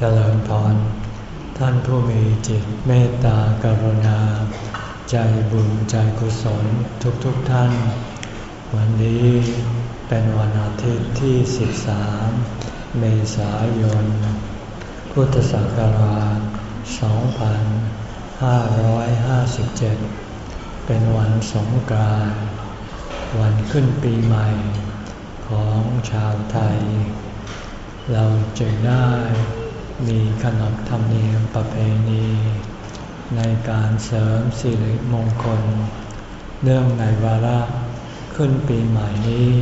เจริญพร ท่านผู้มีจิตเมตตากรุณา ใจบุญใจกุศลทุกๆทท่าน วันนี้เป็นวันอาทิตย์ที่ 13 เมษายน พุทธศักราช 2557 เป็นวันสงกรานต์วันขึ้นปีใหม่ของชาวไทย เราจึงได้ มีขนบธรรมเนียมประเพณี ในการเสริมสิริมงคล เนื่องในวาระขึ้นปีใหม่นี้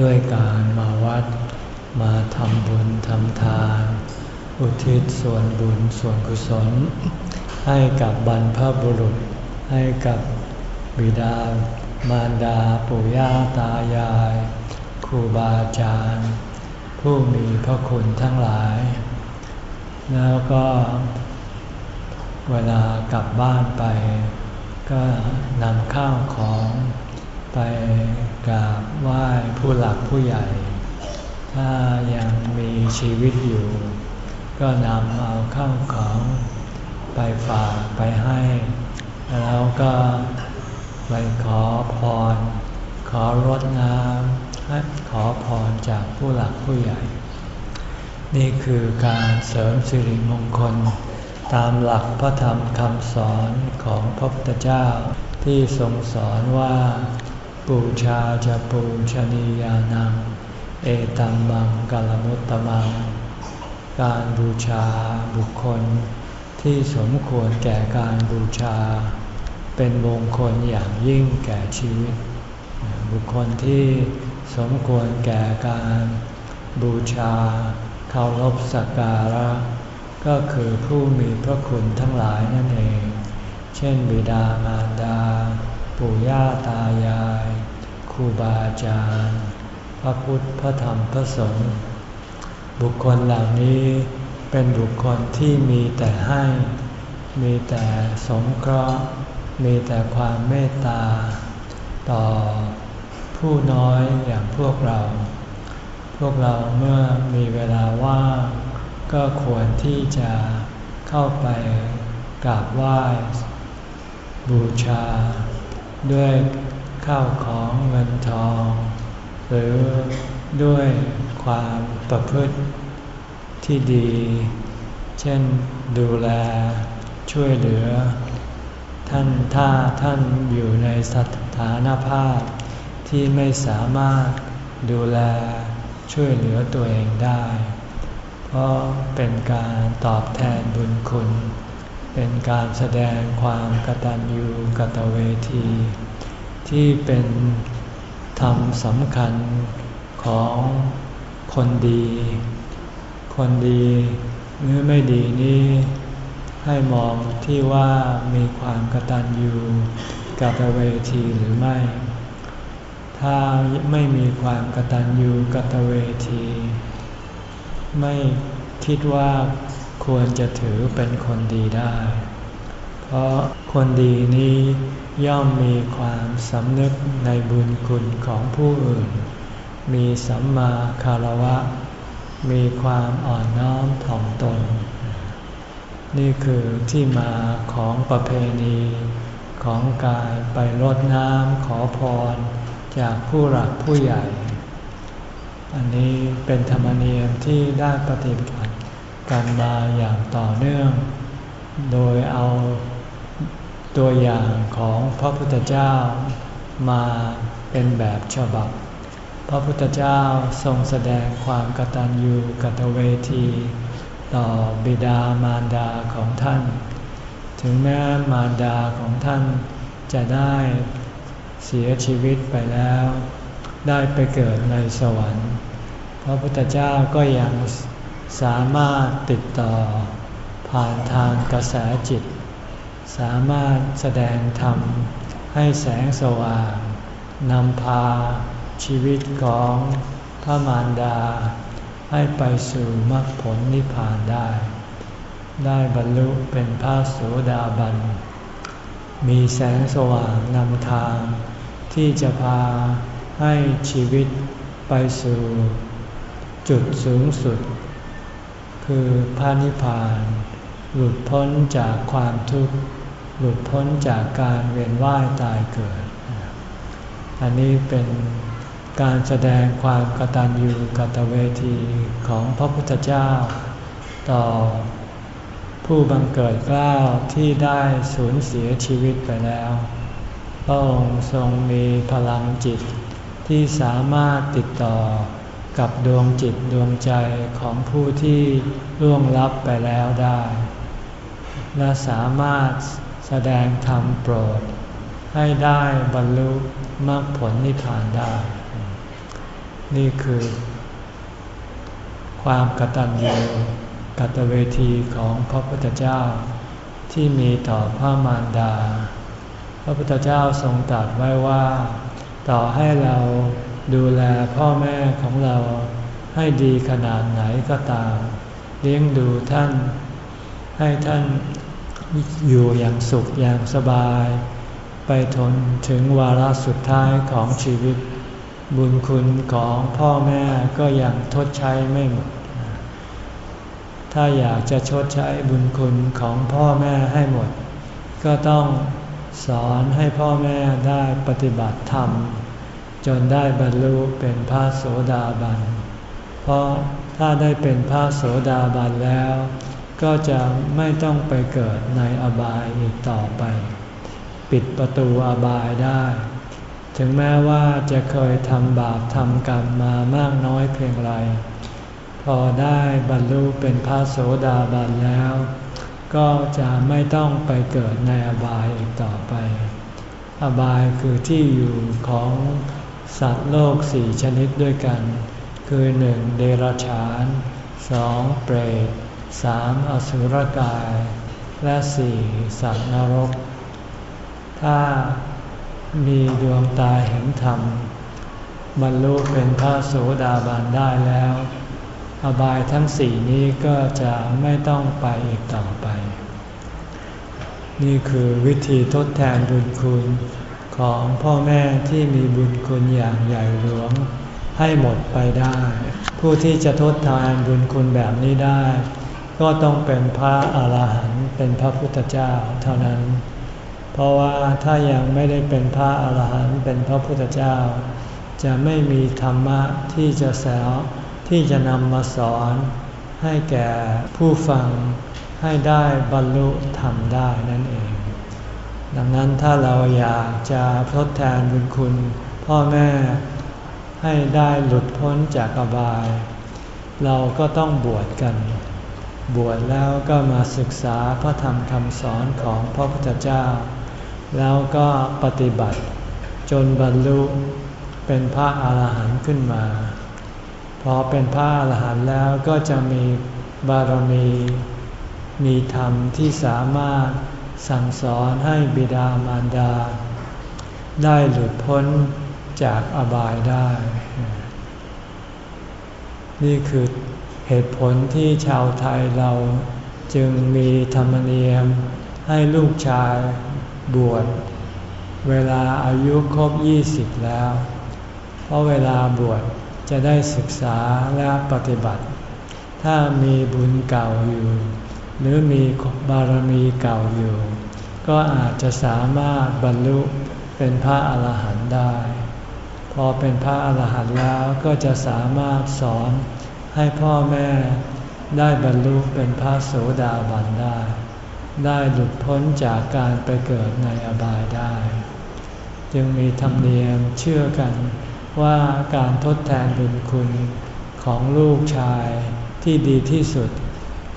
ด้วยการมาวัดมาทำบุญทำทาน อุทิศส่วนบุญส่วนกุศล ให้กับบรรพบุรุษ ให้กับบิดามารดาปู่ย่าตายาย ครูบาอาจารย์ ผู้มีพระคุณทั้งหลาย แล้วก็เวลากลับบ้านไป ก็นำข้าวของไปกราบไหว้ผู้หลักผู้ใหญ่ ถ้ายังมีชีวิตอยู่ ก็นำเอาข้าวของไปฝากไปให้ แล้วก็ไปขอพร ขอรดน้ำขอพรจากผู้หลักผู้ใหญ่ นี่คือการเสริมสิริมงคล ตามหลักพระธรรมคำสอนของพระพุทธเจ้า ที่ทรงสอนว่า ปูชาจะปูชนียานัง เอตัมมังกลมุตตมัง การบูชาบุคคล ที่สมควรแก่การบูชา เป็นมงคลอย่างยิ่งแก่ชีวิต บุคคลที่สมควรแก่การบูชา เคารพสักการะ ก็คือผู้มีพระคุณทั้งหลายนั่นเอง เช่น บิดามารดา ปู่ย่าตายายครูบาอาจารย์ พระพุทธ พระธรรม พระสงฆ์ บุคคลเหล่านี้เป็นบุคคลที่มีแต่ให้ มีแต่สงเคราะห์ มีแต่ความเมตตา ต่อผู้น้อยอย่างพวกเรา วกเราเมื่อมีเวลาว่างก็ควรที่จะเข้าไปกราบไหว้บูชา ด้วยข้าวของเงินทอง หรือด้วยความประพฤติที่ดี เช่นดูแลช่วยเหลือ ท่านถ้าท่านอยู่ในสถานภาพที่ไม่สามารถดูแล ช่วยเหลือตัวเองได้ เพราะเป็นการตอบแทนบุญคุณ เป็นการแสดงความกตัญญูกตเวที ที่เป็นธรรมสำคัญของคนดี คนดีหรือไม่ดีนี้ให้มองที่ว่ามีความกตัญญูกตเวทีหรือไม่ ถ้าไม่มีความกตัญญูกตเวที ไม่คิดว่าควรจะถือเป็นคนดีได้ เพราะคนดีนี้ย่อมมีความสำนึกในบุญคุณของผู้อื่น มีสัมมาคารวะ มีความอ่อนน้อมถ่อมตน นี่คือที่มาของประเพณีของการไปรดน้ำขอพร จากผู้หลักผู้ใหญ่ อันนี้เป็นธรรมเนียมที่ได้ปฏิบัติกันมาอย่างต่อเนื่อง โดยเอาตัวอย่างของพระพุทธเจ้ามาเป็นแบบฉบับ พระพุทธเจ้าทรงแสดงความกตัญญูกตเวที ต่อบิดามารดาของท่าน ถึงแม้มารดาของท่านจะได้ เสียชีวิตไปแล้ว ได้ไปเกิดในสวรรค์ พระพุทธเจ้าก็ยังสามารถติดต่อ ผ่านทางกระแสจิต สามารถแสดงธรรมให้แสงสว่างนำพาชีวิตของพระมารดา ให้ไปสู่มรรคผลนิพพานได้ ได้บรรลุเป็นพระโสดาบัน มีแสงสว่างนำทาง ที่จะพาให้ชีวิตไปสู่ จุดสูงสุด คือพระนิพพาน หลุดพ้นจากความทุกข์ หลุดพ้นจากการเวียนว่ายตายเกิด อันนี้เป็นการแสดงความกตัญญูกตเวทีของพระพุทธเจ้า ต่อผู้บังเกิดกล้าวที่ได้สูญเสียชีวิตไปแล้ว พระองค์ทรงมีพลังจิตที่สามารถติดต่อกับดวงจิตดวงใจของผู้ที่ล่วงลับไปแล้วได้ และสามารถแสดงธรรมโปรด ให้ได้บรรลุมรรคผลนิพพานได้ นี่คือ ความกตัญญูกตเวทีของพระพุทธเจ้าที่มีต่อพระมารดา พระพุทธเจ้าทรงตรัสไว้ว่า ต่อให้เราดูแลพ่อแม่ของเราให้ดีขนาดไหนก็ตาม เลี้ยงดูท่าน ให้ท่านอยู่อย่างสุขอย่างสบาย ไปทนถึงวาระสุดท้ายของชีวิต บุญคุณของพ่อแม่ก็ยังทดใช้ไม่หมด ถ้าอยากจะชดใช้บุญคุณของพ่อแม่ให้หมด ก็ต้อง สอนให้พ่อแม่ได้ปฏิบัติธรรม จนได้บรรลุเป็นพระโสดาบัน เพราะถ้าได้เป็นพระโสดาบันแล้ว ก็จะไม่ต้องไปเกิดในอบายอีกต่อไป ปิดประตูอบายได้ ถึงแม้ว่าจะเคยทำบาปทำกรรมมามากน้อยเพียงไร พอได้บรรลุเป็นพระโสดาบันแล้ว ก็จะไม่ต้องไปเกิดในอบายอีกต่อไป อบายคือที่อยู่ของสัตว์โลกสี่ชนิดด้วยกัน คือหนึ่งเดรัจฉานสองเปรตสามอสุรกาย และสี่สัตว์นรก ถ้ามีดวงตาเห็นธรรม บรรลุเป็นพระโสดาบันได้แล้ว อบายทั้งสี่นี้ก็จะไม่ต้องไปอีกต่อไป นี่คือวิธีทดแทนบุญคุณของพ่อแม่ที่มีบุญคุณอย่างใหญ่หลวง ให้หมดไปได้ ผู้ที่จะทดแทนบุญคุณแบบนี้ได้ ก็ต้องเป็นพระอาหารหันต์เป็นพระพุทธเจ้าเท่านั้น เพราะว่าถ้ายังไม่ได้เป็นพระอาหารหันต์เป็นพระพุทธเจ้า จะไม่มีธรรมะที่จะแสวที่จะนำมาสอนให้แก่ผู้ฟัง ให้ได้บรรลุธรรมได้นั่นเอง ดังนั้นถ้าเราอยากจะทดแทนบุญคุณ พ่อแม่ให้ได้หลุดพ้นจากอบาย เราก็ต้องบวชกัน บวชแล้วก็มาศึกษาพระธรรมคำสอนของพระพุทธเจ้า แล้วก็ปฏิบัติจนบรรลุเป็นพระอาหารหันต์ขึ้นมา พอเป็นพระอาหารหันต์แล้วก็จะมีบารมี มีธรรมที่สามารถสั่งสอนให้บิดามารดา ได้หลุดพ้นจากอบายได้ นี่คือเหตุผลที่ชาวไทยเราจึงมีธรรมเนียมให้ลูกชายบวชเวลาอายุครบ 20 แล้ว เพราะเวลาบวชจะได้ศึกษาและปฏิบัติ ถ้ามีบุญเก่าอยู่ หรือมีบารมีเก่าอยู่ ก็อาจจะสามารถบรรลุเป็นพระอาหารหันต์ได้ พอเป็นพระอาหารหันต์แล้วก็จะสามารถสอนให้พ่อแม่ได้บรรลุเป็นพระโสดาบันได้ ได้หลุดพ้นจากการไปเกิดในอบายได้ จึงมีธรรมเนียมเชื่อกันว่าการทดแทนบุญคุณของลูกชายที่ดีที่สุด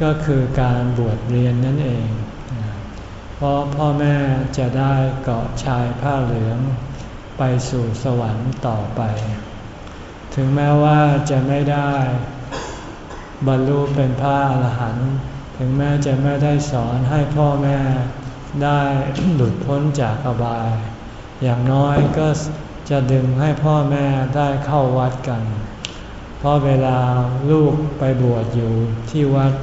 ก็คือการบวชเรียนนั่นเอง เพราะพ่อแม่จะได้เกาะชายผ้าเหลือง ไปสู่สวรรค์ต่อไป ถึงแม้ว่าจะไม่ได้บรรลุเป็นพระอรหันต์ ถึงแม้จะไม่ได้สอนให้พ่อแม่ได้หลุดพ้นจากอบาย อย่างน้อยก็จะดึงให้พ่อแม่ได้เข้าวัดกัน เพราะเวลาลูกไปบวชอยู่ที่วัด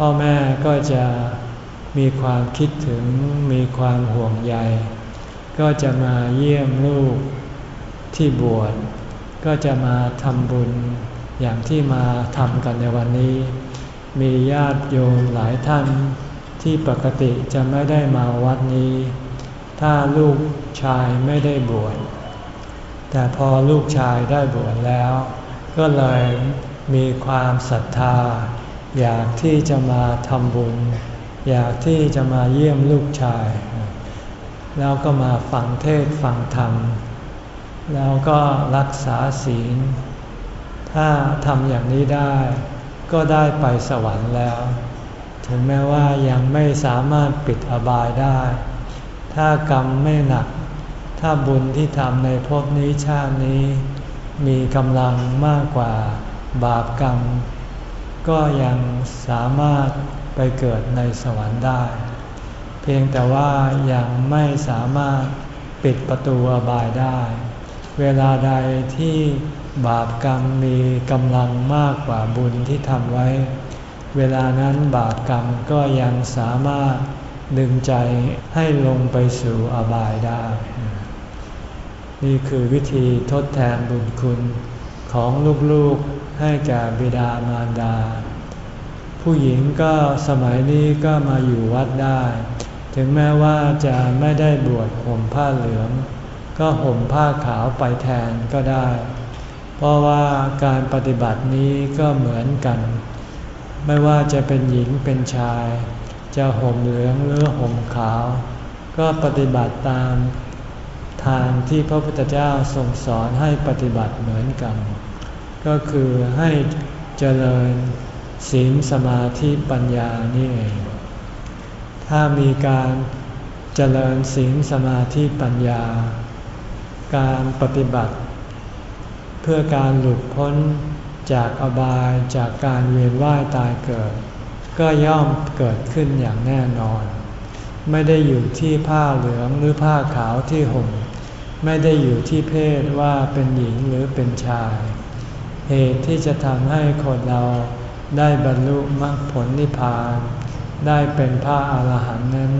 พ่อแม่ก็จะมีความคิดถึงมีความห่วงใย ก็จะมาเยี่ยมลูกที่บวชก็จะมาทำบุญอย่างที่มาทำกันในวันนี้ มีญาติโยมหลายท่านที่ปกติจะไม่ได้มาวัดนี้ ถ้าลูกชายไม่ได้บวชแต่พอลูกชายได้บวชแล้ว ก็เลยมีความศรัทธา อยากที่จะมาทำบุญ อยากที่จะมาเยี่ยมลูกชาย แล้วก็มาฟังเทศฟังธรรม แล้วก็รักษาศีล ถ้าทำอย่างนี้ได้ ก็ได้ไปสวรรค์แล้ว ถึงแม้ว่ายังไม่สามารถปิดอบายได้ ถ้ากรรมไม่หนัก ถ้าบุญที่ทำในภพนี้ชาตินี้ มีกำลังมากกว่าบาปกรรม ก็ยังสามารถไปเกิดในสวรรค์ได้ เพียงแต่ว่ายังไม่สามารถปิดประตูอบายได้ เวลาใดที่บาปกรรมมีกำลังมากกว่าบุญที่ทำไว้ เวลานั้นบาปกรรมก็ยังสามารถดึงใจให้ลงไปสู่อบายได้ นี่คือวิธีทดแทนบุญคุณของลูกๆ ให้แก่บิดามารดา ผู้หญิงก็สมัยนี้ก็มาอยู่วัดได้ ถึงแม้ว่าจะไม่ได้บวชห่มผ้าเหลือง ก็ห่มผ้าขาวไปแทนก็ได้ เพราะว่าการปฏิบัตินี้ก็เหมือนกัน ไม่ว่าจะเป็นหญิงเป็นชาย จะห่มเหลืองหรือห่มขาว ก็ปฏิบัติตามทางที่พระพุทธเจ้าทรงสอนให้ปฏิบัติเหมือนกัน ก็คือให้เจริญศีลสมาธิปัญญานี่เอง ถ้ามีการเจริญศีลสมาธิปัญญา การปฏิบัติ เพื่อการหลุดพ้นจากอบายจากการเวียนว่ายตายเกิด ก็ย่อมเกิดขึ้นอย่างแน่นอน ไม่ได้อยู่ที่ผ้าเหลืองหรือผ้าขาวที่ห่มไม่ได้อยู่ที่เพศว่าเป็นหญิงหรือเป็นชาย เหตุที่จะทำให้คนเราได้บรรลุมรรคผลนิพพาน ได้เป็นพระอาหารหันต์นั้น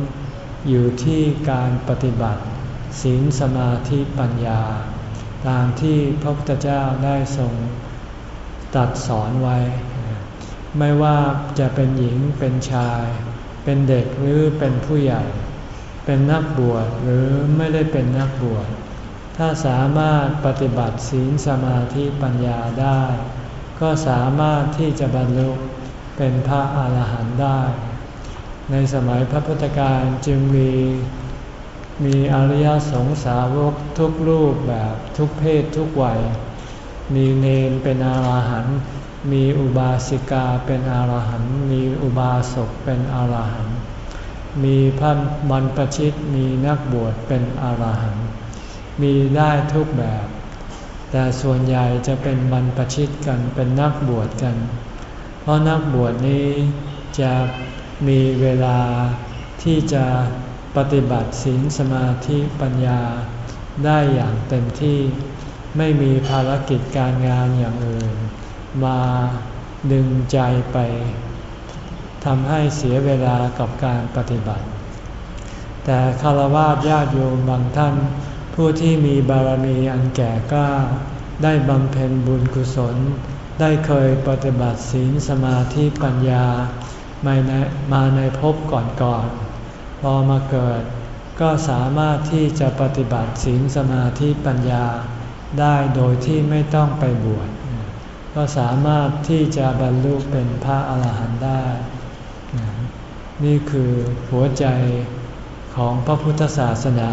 อยู่ที่การปฏิบัติ ศีลสมาธิปัญญา ตามที่พระพุทธเจ้าได้ทรงตัดสอนไว้ ไม่ว่าจะเป็นหญิงเป็นชาย เป็นเด็กหรือเป็นผู้ใหญ่ เป็นนักบวชหรือไม่ได้เป็นนักบวช ถ้าสามารถปฏิบัติศีลสมาธิปัญญาได้ ก็สามารถที่จะบรรลุเป็นพระอาหารหันต์ได้ ในสมัยพระพุทธการจึงมีมีอริยสงสาวกทุกรูปแบบทุกเพศทุกวัย มีเนนเป็นอาหารหันต์ มีอุบาสิกาเป็นอาหารหันต์ มีอุบาสกเป็นอาหารหันต์ มีพระบรรพชิต มีนักบวชเป็นอาหารหันต์ มีได้ทุกแบบ แต่ส่วนใหญ่จะเป็นบรรพชิตกันเป็นนักบวชกัน เพราะนักบวชนี้จะมีเวลาที่จะปฏิบัติศีลสมาธิปัญญาได้อย่างเต็มที่ ไม่มีภารกิจการงานอย่างอื่น มาดึงใจไปทำให้เสียเวลากับการปฏิบัติ แต่คารวะญาติโยมบางท่าน ผู้ที่มีบารมีอันแก่กล้า ได้บำเพ็ญบุญกุศล ได้เคยปฏิบัติศีลสมาธิปัญญามาในมาในภพก่อนๆพอมาเกิด ก็สามารถที่จะปฏิบัติศีลสมาธิปัญญา ได้โดยที่ไม่ต้องไปบวชก็สามารถที่จะบรรลุเป็นพระอาหารหันต์ได้ นี่คือหัวใจของพระพุทธศาสนา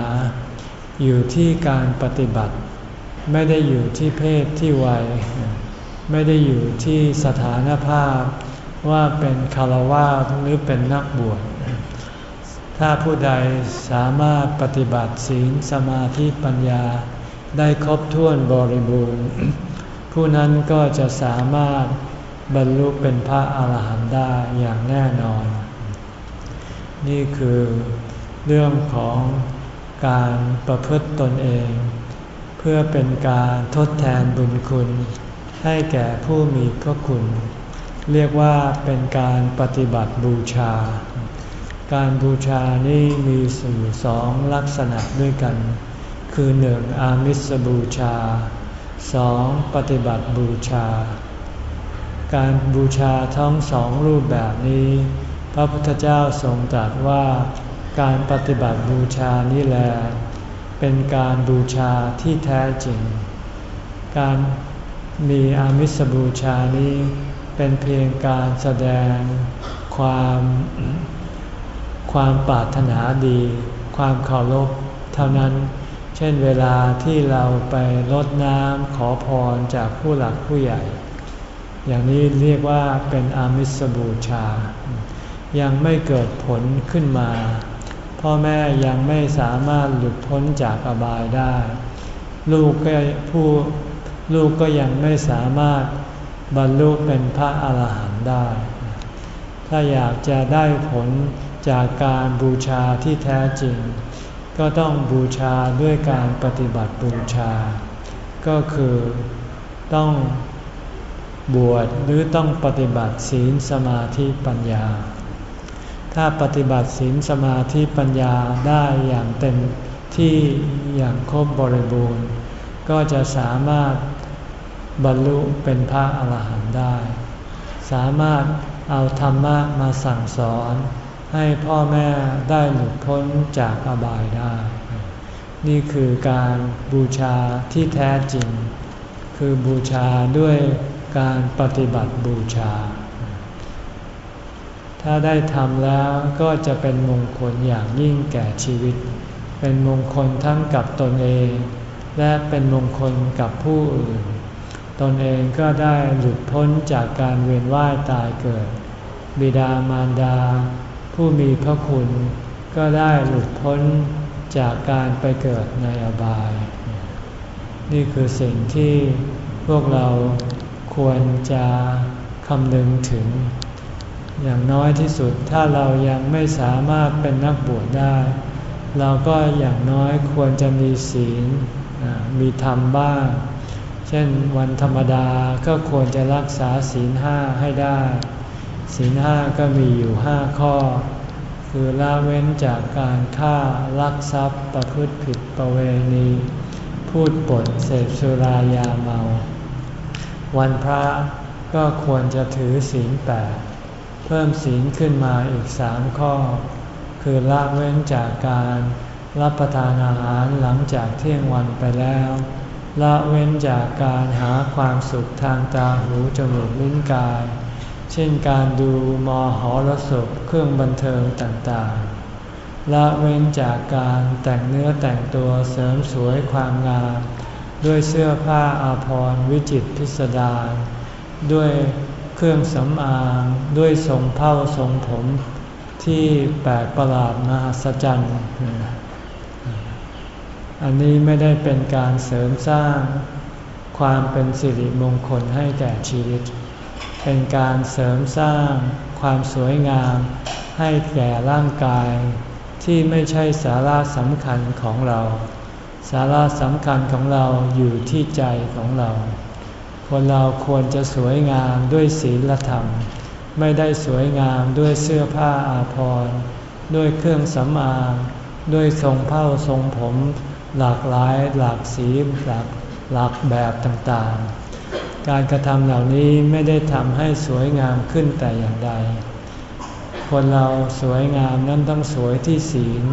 อยู่ที่การปฏิบัติ ไม่ได้อยู่ที่เพศที่วัย ไม่ได้อยู่ที่สถานภาพว่าเป็นคารวะหรือเป็นนักบวชถ้าผู้ใดสามารถปฏิบัติศีลสมาธิปัญญาได้ครบถ้วนบริบูรณ์ ผู้นั้นก็จะสามารถบรรลุเป็นพระอาหารหันต์ได้อย่างแน่นอน นี่คือเรื่องของ การประพฤติตนเอง เพื่อเป็นการทดแทนบุญคุณ ให้แก่ผู้มีพระคุณ เรียกว่าเป็นการปฏิบัติบูชา การบูชานี่มีสู่สองลักษณะด้วยกัน คือหนึ่งอามิสบูชาสองปฏิบัติบูชา การบูชาทั้งสองรูปแบบนี้ พระพุทธเจ้าทรงตรัสว่า การปฏิบัติบูชานี่แหละเป็นการบูชาที่แท้จริง การมีอามิสบูชานี้เป็นเพียงการแสดงความความปรารถนาดี ความเคารพเท่านั้น เช่นเวลาที่เราไปลดน้ำขอพรจากผู้หลักผู้ใหญ่ อย่างนี้เรียกว่าเป็นอามิสบูชา ยังไม่เกิดผลขึ้นมา พ่อแม่ยังไม่สามารถหลุดพ้นจากอบายได้ ลูกก็ผู้ลูกก็ยังไม่สามารถบรรลุเป็นพระอาหารหันต์ได้ ถ้าอยากจะได้ผลจากการบูชาที่แท้จริง ก็ต้องบูชาด้วยการปฏิบัติบูชา ก็คือต้องบวชหรือต้องปฏิบัติศีลสมาธิปัญญา ถ้าปฏิบัติศีลสมาธิปัญญาได้อย่างเต็มที่อย่างครบบริบูรณ์ ก็จะสามารถบรรลุเป็นพระอาหารหันต์ได้ สามารถเอาธรรมะมาสั่งสอน ให้พ่อแม่ได้หลุดพ้นจากอบายได้ นี่คือการบูชาที่แท้จริง คือบูชาด้วยการปฏิบัติบูชา ถ้าได้ทำแล้วก็จะเป็นมงคลอย่างยิ่งแก่ชีวิต เป็นมงคลทั้งกับตนเอง และเป็นมงคลกับผู้อื่น ตนเองก็ได้หลุดพ้นจากการเวียนว่ายตายเกิด บิดามารดา ผู้มีพระคุณ ก็ได้หลุดพ้นจากการไปเกิดในอบาย นี่คือสิ่งที่พวกเราควรจะคำนึงถึง อย่างน้อยที่สุดถ้าเรายังไม่สามารถเป็นนักบวชได้ เราก็อย่างน้อยควรจะมีศีลมีธรรมบ้าง เช่นวันธรรมดาก็ควรจะรักษาศีลห้าให้ได้ ศีลห้าก็มีอยู่ห้าข้อ คือละเว้นจากการฆ่าลักทรัพย์ประพฤติผิดประเวณี พูดปดเสพสุรายาเมา วันพระก็ควรจะถือศีลแปด เพิ่มศีลขึ้นมาอีกสามข้อ คือละเว้นจากการรับประทานอาหารหลังจากเที่ยงวันไปแล้ว ละเว้นจากการหาความสุขทางตาหูจมูกลิ้นกาย เช่นการดูมอหรสพเครื่องบันเทิงต่างๆ ละเว้นจากการแต่งเนื้อแต่งตัวเสริมสวยความงาม ด้วยเสื้อผ้าอาภรณ์วิจิตพิสดารด้วย เครื่องสำอางด้วยทรงเผ้าทรงผมที่แปลกประหลาดมหัศจรรย์อันนี้ไม่ได้เป็นการเสริมสร้างความเป็นสิริมงคลให้แก่ชีวิต เป็นการเสริมสร้างความสวยงามให้แก่ร่างกาย ที่ไม่ใช่สาระสำคัญของเรา สาระสำคัญของเราอยู่ที่ใจของเรา คนเราควรจะสวยงามด้วยศีลธรรม ไม่ได้สวยงามด้วยเสื้อผ้าอาภรณ์ด้วยเครื่องสำอางด้วยทรงเผ้าทรงผมหลากหลายหลากสีหลากหลากแบบต่างๆ การกระทำเหล่านี้ไม่ได้ทำให้สวยงามขึ้นแต่อย่างใด คนเราสวยงามนั้นต้องสวยที่ศีล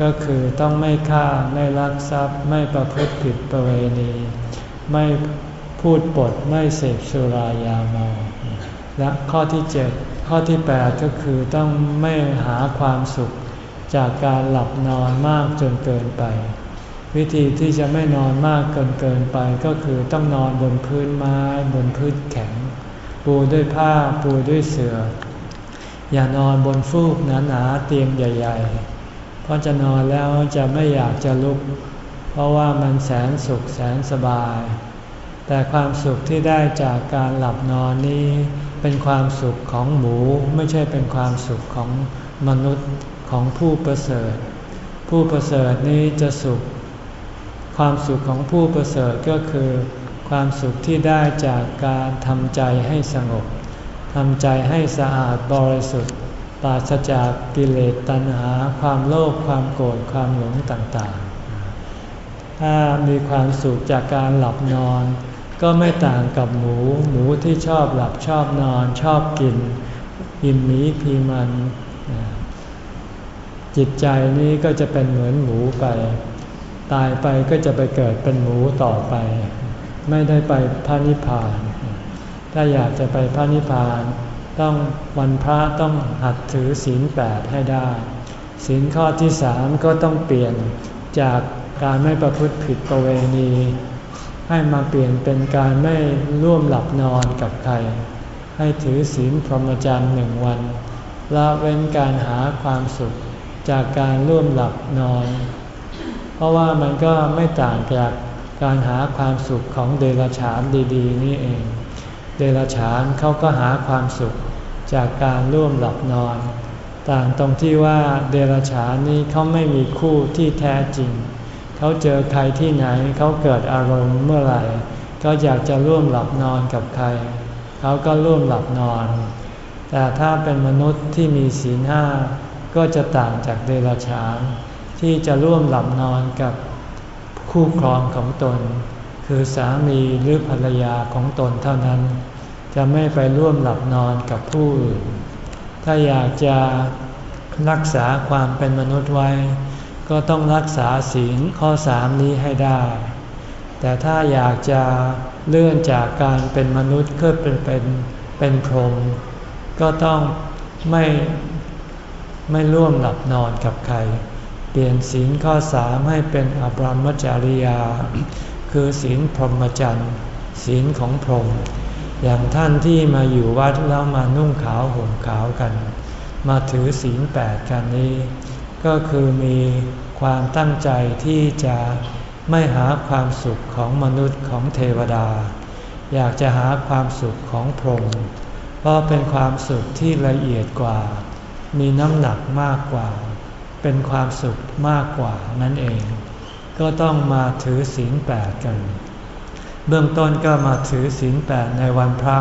ก็คือต้องไม่ฆ่าไม่ลักทรัพย์ ไม่ประพฤติผิดประเวณี ไม่ พูดปดไม่เสพสุรายาเมา และข้อที่เจ็ดข้อที่แปดก็คือต้องไม่หาความสุขจากการหลับนอนมากจนเกินไป วิธีที่จะไม่นอนมากเกินเกินไปก็คือต้องนอนบนพื้นไม้บนพื้นแข็ง ปูด้วยผ้าปูด้วยเสือ่ออย่านอนบนฟูกหนาๆเตียงใหญ่ ๆ เพราะจะนอนแล้วจะไม่อยากจะลุก เพราะว่ามันแสนสุขแสนสบาย แต่ความสุขที่ได้จากการหลับนอนนี้ เป็นความสุขของหมูไม่ใช่เป็นความสุขของมนุษย์ของผู้ประเสริฐ ผู้ประเสริฐนี้จะสุข ความสุขของผู้ประเสริฐก็คือ ความสุขที่ได้จากการทำใจให้สงบทำใจให้สะอาดบริสุทธิ์ปราศจากกิเลสตัณหา ความโลภความโกรธความหลงต่างๆ ถ้ามีความสุขจากการหลับนอน ก็ไม่ต่างกับหมู หมูที่ชอบหลับชอบนอนชอบกินอิ่มหมีพีมัน จิตใจนี้ก็จะเป็นเหมือนหมูไป ตายไปก็จะไปเกิดเป็นหมูต่อไป ไม่ได้ไปพระนิพพาน ถ้าอยากจะไปพระนิพพาน ต้องวันพระต้องหัดถือศีลแปดให้ได้ศีลข้อที่สามก็ต้องเปลี่ยนจากการไม่ประพฤติผิดประเวณี ให้มาเปลี่ยนเป็นการไม่ร่วมหลับนอนกับใคร ให้ถือศีลพรหมจรรย์หนึ่งวันละเว้นการหาความสุขจากการร่วมหลับนอน เพราะว่ามันก็ไม่ต่างจากการหาความสุขของเดรัจฉานดีๆ นี่เอง เดรัจฉานเขาก็หาความสุขจากการร่วมหลับนอน ต่างตรงที่ว่าเดรัจฉานนี้เขาไม่มีคู่ที่แท้จริงเขาเจอใครที่ไหนเขาเกิดอารมณ์เมื่อไหร่เขาอยากจะร่วมหลับนอนกับใคร เขาก็ร่วมหลับนอน แต่ถ้าเป็นมนุษย์ที่มีศีลห้าก็จะต่างจากเดรัจฉานที่จะร่วมหลับนอนกับคู่ครองของตน คือสามีหรือภรรยาของตนเท่านั้น จะไม่ไปร่วมหลับนอนกับผู้อื่นถ้าอยากจะรักษาความเป็นมนุษย์ไว้ ก็ต้องรักษาศีลข้อสามนี้ให้ได้ แต่ถ้าอยากจะเลื่อนจากการเป็นมนุษย์ขึ้นเป็นเป็นเป็นพรหมก็ต้องไม่ไม่ร่วมหลับนอนกับใคร เปลี่ยนศีลข้อสามให้เป็นอบรมจริยา คือศีลพรหมจรรย์ศีลของพรหมอย่างท่านที่มาอยู่วัดแล้วมานุ่งขาวห่มขาวกัน มาถือศีลแปดกันนี้ ก็คือมีความตั้งใจที่จะไม่หาความสุขของมนุษย์ของเทวดา อยากจะหาความสุขของพรหมเพราะเป็นความสุขที่ละเอียดกว่า มีน้ำหนักมากกว่า เป็นความสุขมากกว่านั่นเอง ก็ต้องมาถือศีลแปดกัน เบื้องต้นก็มาถือศีลแปดในวันพระ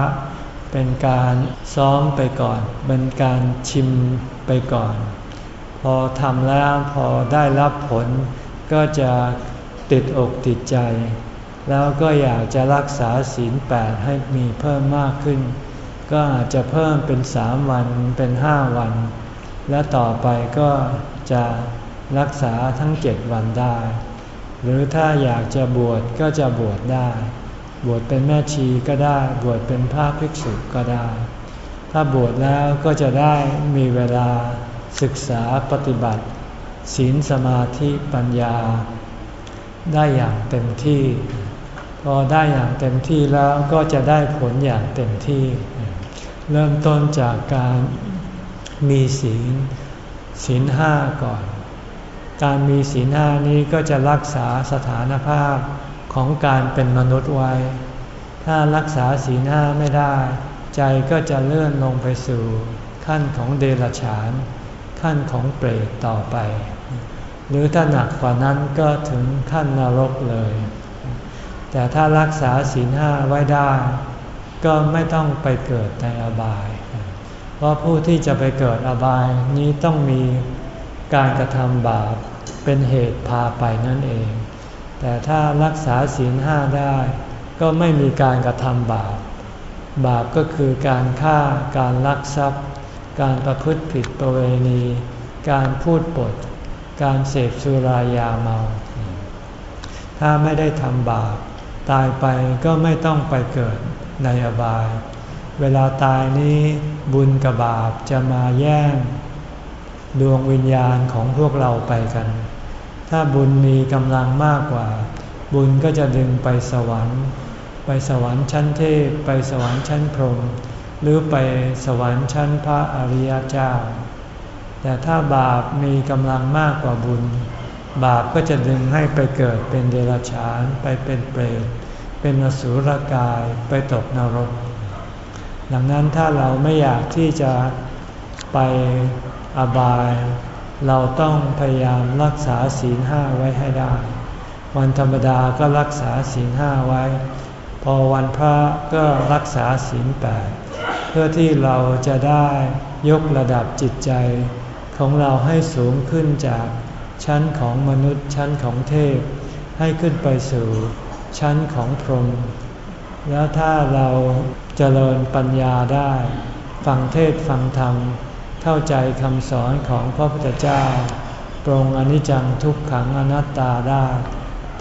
เป็นการซ้อมไปก่อน เป็นการชิมไปก่อน พอทำแล้วพอได้รับผล ก็จะติดอกติดใจ แล้วก็อยากจะรักษาศีลแปดให้มีเพิ่มมากขึ้น ก็อาจจะเพิ่มเป็นสามวันเป็นห้าวัน และต่อไปก็จะรักษาทั้งเจ็ดวันได้ หรือถ้าอยากจะบวชก็จะบวชได้ บวชเป็นแม่ชีก็ได้ บวชเป็นพระภิกษุก็ได้ ถ้าบวชแล้วก็จะได้มีเวลา ศึกษาปฏิบัติ ศีลสมาธิปัญญา ได้อย่างเต็มที่ พอได้อย่างเต็มที่แล้วก็จะได้ผลอย่างเต็มที่ เริ่มต้นจากการมีศีลศีลห้าก่อน การมีศีลห้านี้ก็จะรักษาสถานภาพของการเป็นมนุษย์ไว้ ถ้ารักษาศีลห้าไม่ได้ ใจก็จะเลื่อนลงไปสู่ขั้นของเดรัจฉาน ขั้นของเปรตต่อไป หรือถ้าหนักกว่านั้นก็ถึงขั้นนรกเลย แต่ถ้ารักษาศีลห้าไว้ได้ ก็ไม่ต้องไปเกิดในอบาย เพราะผู้ที่จะไปเกิดอบายนี้ต้องมีการกระทำบาปเป็นเหตุพาไปนั่นเอง แต่ถ้ารักษาศีลห้าได้ ก็ไม่มีการกระทำบาป บาปก็คือการฆ่าการลักทรัพย์ การประพฤติผิดประเวณี การพูดปด การเสพสุรายาเมา ถ้าไม่ได้ทำบาปตายไปก็ไม่ต้องไปเกิดในอบาย เวลาตายนี้บุญกับบาปจะมาแย่ง ดวงวิญญาณของพวกเราไปกัน ถ้าบุญมีกำลังมากกว่า บุญก็จะดึงไปสวรรค์ ไปสวรรค์ชั้นเทพ ไปสวรรค์ชั้นพรหม หรือไปสวรรค์ชั้นพระอริยเจ้า แต่ถ้าบาปมีกำลังมากกว่าบุญ บาปก็จะดึงให้ไปเกิดเป็นเดรัจฉาน ไปเป็นเปรต เป็นอสุรกาย ไปตกนรก ดังนั้นถ้าเราไม่อยากที่จะไปอบาย เราต้องพยายามรักษาศีลห้าไว้ให้ได้ วันธรรมดาก็รักษาศีลห้าไว้ พอวันพระก็รักษาศีลแปด เพื่อที่เราจะได้ยกระดับจิตใจ ของเราให้สูงขึ้นจากชั้นของมนุษย์ชั้นของเทพ ให้ขึ้นไปสู่ชั้นของพรหมแล้วถ้าเราเจริญปัญญาได้ ฟังเทศฟังธรรม เข้าใจคำสอนของพระพุทธเจ้า ปรงอนิจจังทุกขังอนัตตาได้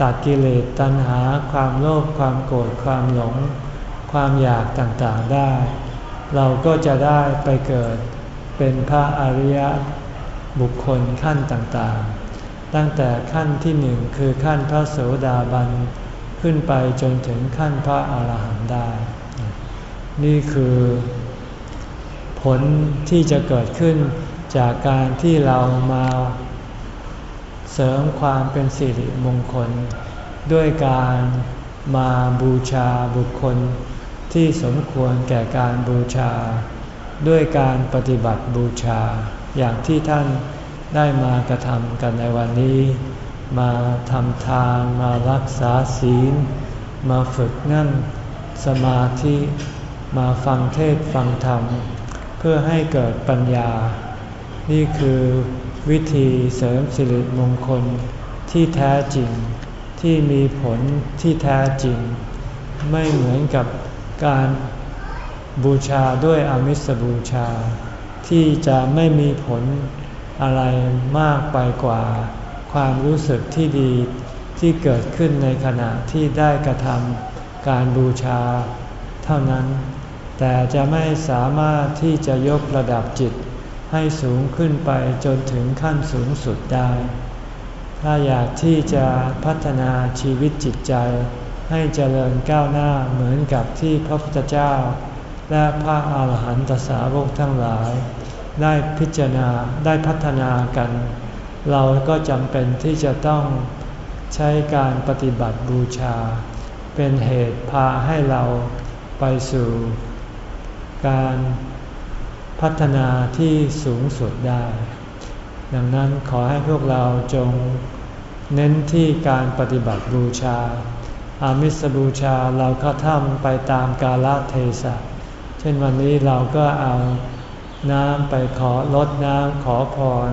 ตัดกิเลสตัณหาความโลภความโกรธความหลง ความอยากต่างๆได้ เราก็จะได้ไปเกิดเป็นพระอริยบุคคลขั้นต่างๆ ตั้งแต่ขั้นที่หนึ่งคือขั้นพระโสดาบันขึ้นไปจนถึงขั้นพระอาหารหันต์ได้ นี่คือผลที่จะเกิดขึ้นจากการที่เรามาเสริมความเป็นสิริมงคล ด้วยการมาบูชาบุคคล ที่สมควรแก่การบูชา ด้วยการปฏิบัติบูชา อย่างที่ท่านได้มากระทำกันในวันนี้ มาทำทานมารักษาศีล มาฝึกนั่งสมาธิมาฟังเทศฟังธรรม เพื่อให้เกิดปัญญา นี่คือวิธีเสริมสิริมงคลที่แท้จริงที่มีผลที่แท้จริง ไม่เหมือนกับ การบูชาด้วยอมิสบูชา ที่จะไม่มีผลอะไรมากไปกว่าความรู้สึกที่ดีที่เกิดขึ้นในขณะที่ได้กระทำการบูชาเท่านั้น แต่จะไม่สามารถที่จะยกระดับจิตให้สูงขึ้นไปจนถึงขั้นสูงสุดได้ ถ้าอยากที่จะพัฒนาชีวิตจิตใจ ให้เจริญก้าวหน้าเหมือนกับที่พระพุทธเจ้า และพระอาหารหันตสาวกทั้งหลาย ได้พิจารณาได้พัฒนากัน เราก็จำเป็นที่จะต้องใช้การปฏิบัติบูชา เป็นเหตุพาให้เราไปสู่ การพัฒนาที่สูงสุดได้ ดังนั้นขอให้พวกเราจงเน้นที่การปฏิบัติบูชา อามิสบูชาเราก็ทำไปตามกาลเทศะ เช่นวันนี้เราก็เอาน้ำไปขอลดน้ำขอพร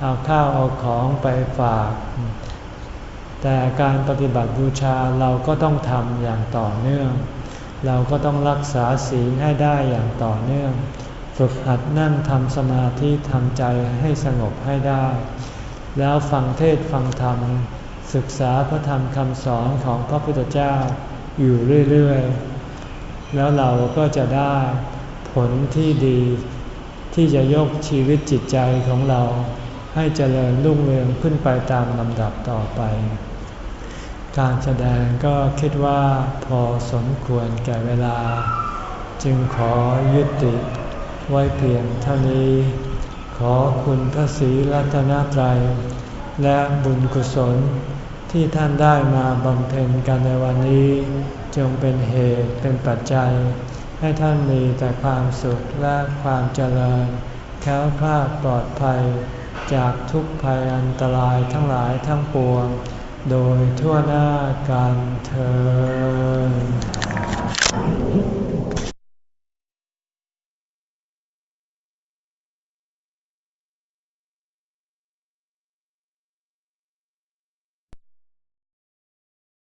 เอาข้าวเอาของไปฝาก แต่การปฏิบัติบูชาเราก็ต้องทำอย่างต่อเนื่อง เราก็ต้องรักษาศีลให้ได้อย่างต่อเนื่อง ฝึกหัดนั่งทำสมาธิทำใจให้สงบให้ได้ แล้วฟังเทศฟังธรรม ศึกษาพระธรรมคำสอนของพระพุทธเจ้าอยู่เรื่อยๆ แล้วเราก็จะได้ผลที่ดี ที่จะยกชีวิตจิตใจของเรา ให้เจริญรุ่งเรืองขึ้นไปตามลำดับต่อไป การแสดงก็คิดว่าพอสมควรแก่เวลา จึงขอยุติไว้เพียงเท่านี้ ขอคุณพระศรีรัตนตรัยและบุญกุศล ที่ท่านได้มาบำเพ็ญกันในวันนี้ จงเป็นเหตุเป็นปัจจัย ให้ท่านมีแต่ความสุขและความเจริญแค้วคลาดปลอดภัย จากทุกภัยอันตรายทั้งหลายทั้งปวง โดยทั่วหน้ากันเธอ